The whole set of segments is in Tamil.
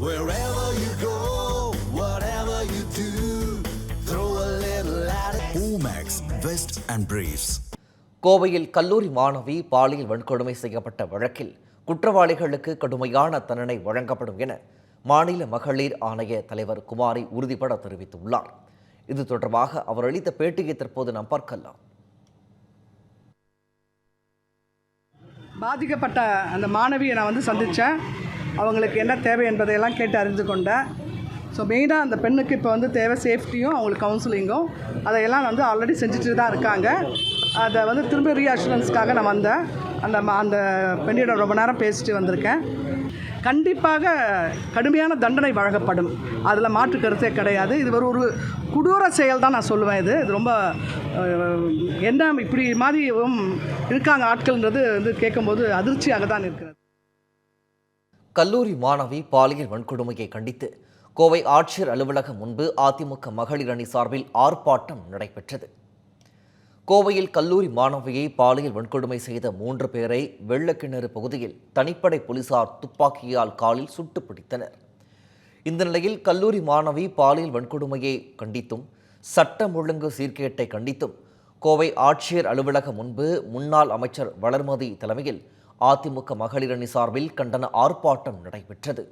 Wherever you go, whatever you do, throw a little at it. Omax, Vest and Briefs. கோவையில் கல்லூரி மாணவி பாலியல் வன்கொடுமை செய்யப்பட்ட வழக்கில் குற்றவாளிகளுக்கு கடுமையான தண்டனை வழங்கப்படும் என மாநில மகளிர் ஆணைய தலைவர் குமாரி உறுதிபட தெரிவித்துள்ளார் இது தொடர்பாக அவர் அளித்த பேட்டியை தற்போது நாம் பார்க்கலாம் பாதிக்கப்பட்ட அந்த மாணவியை நான் வந்து சந்தித்தேன் அவங்களுக்கு என்ன தேவை என்பதையெல்லாம் கேட்டு அறிந்து கொண்டேன் ஸோ மெயினாக அந்த பெண்ணுக்கு இப்போ வந்து தேவை சேஃப்டியும் அவங்களுக்கு கவுன்சிலிங்கும் அதையெல்லாம் வந்து ஆல்ரெடி செஞ்சுட்டு தான் இருக்காங்க. அதை வந்து திரும்ப ரீஅஷூரன்ஸ்க்காக நான் வந்தேன் அந்த ம- அந்த பெண்ணியோட ரொம்ப நேரம் பேசிட்டு வந்திருக்கேன். கண்டிப்பாக கடுமையான தண்டனை வழங்கப்படும். அதில் மாற்று கருத்தே கிடையாது. இது ஒரு ஒரு கொடூர செயல் தான் நான் சொல்லுவேன் இது. இது ரொம்ப என்ன இப்படி மாதிரி இருக்காங்க ஆட்கள்ன்றது வந்து கேட்கும்போது அதிர்ச்சியாக தான் இருக்கிறது. கல்லூரி மாணவி பாலியல் வன்கொடுமையை கண்டித்து கோவை ஆட்சியர் அலுவலகம் முன்பு அதிமுக மகளிர் அணி சார்பில் ஆர்ப்பாட்டம் நடைபெற்றது. கோவையில் கல்லூரி மாணவியை பாலியல் வன்கொடுமை செய்த மூன்று பேரை வெள்ளக்கிணறு பகுதியில் தனிப்படை போலீசார் துப்பாக்கியால் காலில் சுட்டு பிடித்தனர். இந்த நிலையில் கல்லூரி மாணவி பாலியல் வன்கொடுமையை கண்டித்தும் சட்டம் ஒழுங்கு சீர்கேட்டை கண்டித்தும் கோவை ஆட்சியர் அலுவலகம் முன்பு முன்னாள் அமைச்சர் வளர்மதி தலைமையில் அதிமுக மகளிர் அணி சார்பில் கண்டன ஆர்ப்பாட்டம் நடைபெற்றது.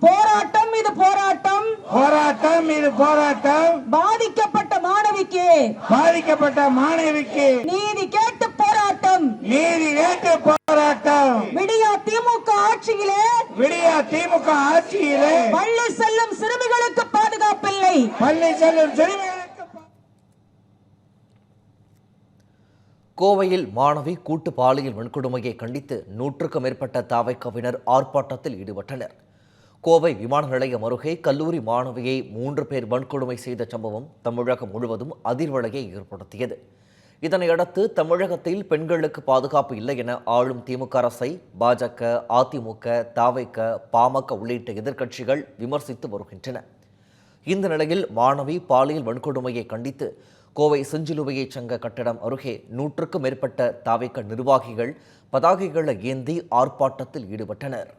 போராட்டம் இது போராட்டம். போராட்டம் இது போராட்டம். பாதிக்கப்பட்ட மாணவிக்கு. பாதிக்கப்பட்ட மாணவிக்கு. நீதி கேட்டு போராட்டம். நீதி கேட்டு போராட்டம். விடியா திமுக ஆட்சியிலே. விடியா திமுக ஆட்சியிலே. பள்ளி செல்லும் சிறுமிகளுக்கு பாதுகாப்பில்லை. பள்ளி செல்லும் சிறுமிகளுக்கு கோவையில் மாணவி கூட்டு பாலியல் வன்கொடுமையை கண்டித்து நூற்றுக்கும் மேற்பட்ட தாவைக்கவினர் ஆர்ப்பாட்டத்தில் ஈடுபட்டனர். கோவை விமான நிலையம் அருகே கல்லூரி மாணவியை மூன்று பேர் வன்கொடுமை செய்த சம்பவம் தமிழகம் முழுவதும் அதிர்வலையை ஏற்படுத்தியது. இதனையடுத்து தமிழகத்தில் பெண்களுக்கு பாதுகாப்பு இல்லை என ஆளும் திமுக அரசை பாஜக அதிமுக தாவைக்க பாமக உள்ளிட்ட எதிர்க்கட்சிகள் விமர்சித்து வருகின்றன. இந்த நிலையில் மாணவி பாலியல் வன்கொடுமையை கண்டித்து கோவை செஞ்சிலுவையை சங்க கட்டடம் அருகே நூற்றுக்கும் மேற்பட்ட தாவைக்க நிர்வாகிகள் பதாகைகளை ஏந்தி ஆர்ப்பாட்டத்தில் ஈடுபட்டனர்.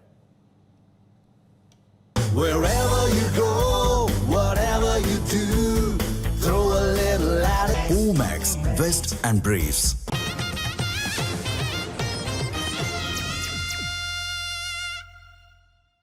Omax, Vest and Briefs.